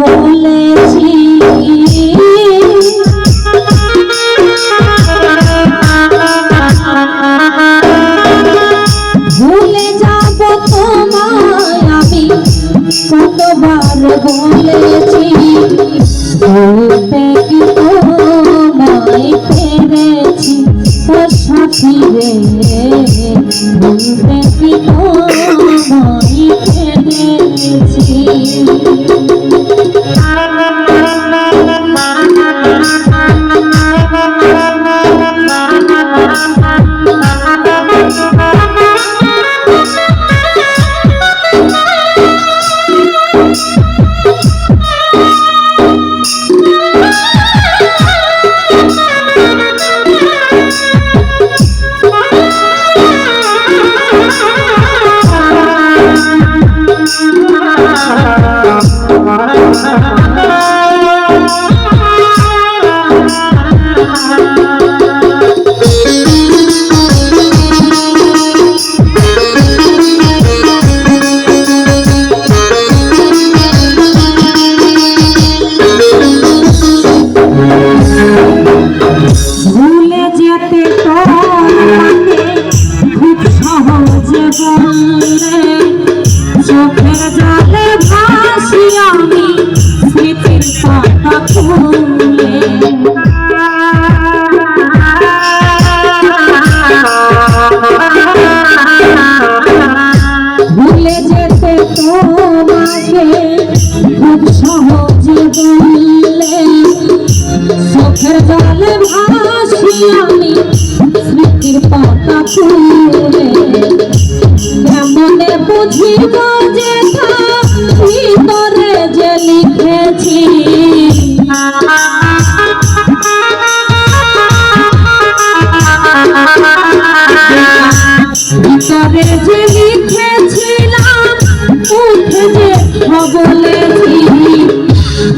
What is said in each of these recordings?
বলেছি। ভুলে যাব তোমায় আমি, কতবার বলেছি। ভুলতে কি তোমায় পেরেছি ও সাথী রে। ভুলতে কি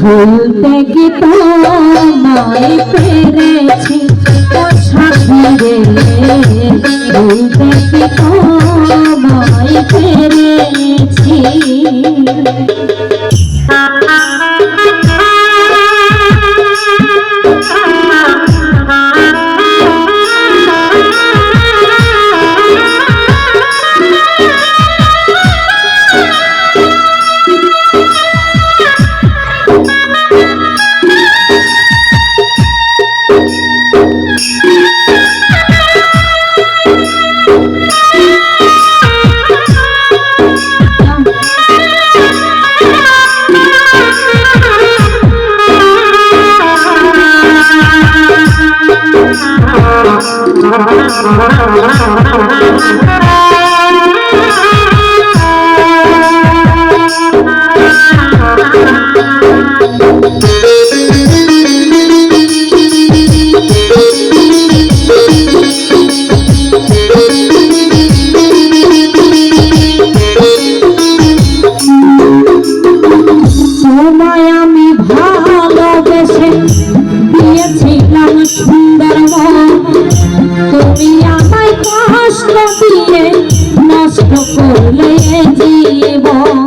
ভুলতে কি তোমায় পেরেছি? ও সাথী রে ভুলতে কি তোমায় পেরেছি? তোমায় আমি ভালোবেসে। নষ্ট করলে জীবন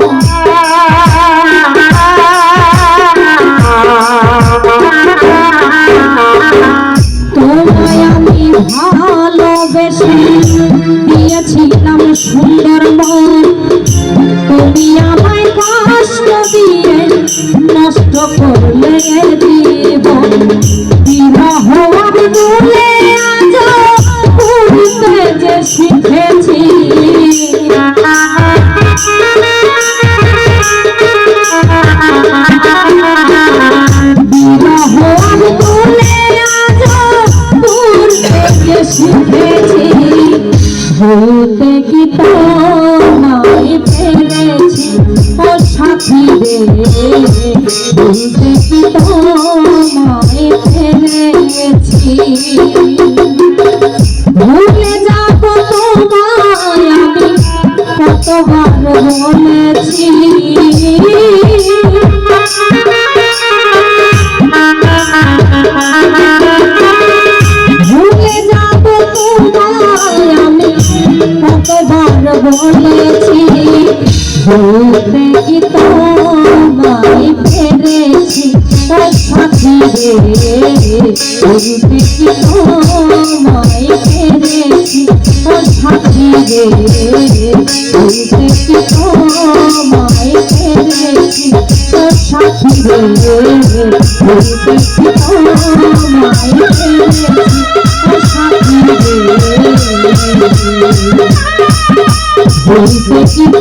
তোমায় আমি ভালোবেসে দিয়েছিলাম সুন্দর মন। তুমি আমায় কষ্ট দিয়ে নষ্ট করলে ভূতে কি তোমায় পেরেছি ও সাথী রে ভূতে কি তোমায় পেরেছি ভুলে যাব তোমায় আমি, কতবার বলেছি। বলেছি ভুলতে কি তোমায় ফেরে হইতে কি তোমায় পেরেছি ও সাথী রে হইতে কি তোমায় পেরেছি ও সাথী রে হইতে কি তোমায় রে বলতে কি তো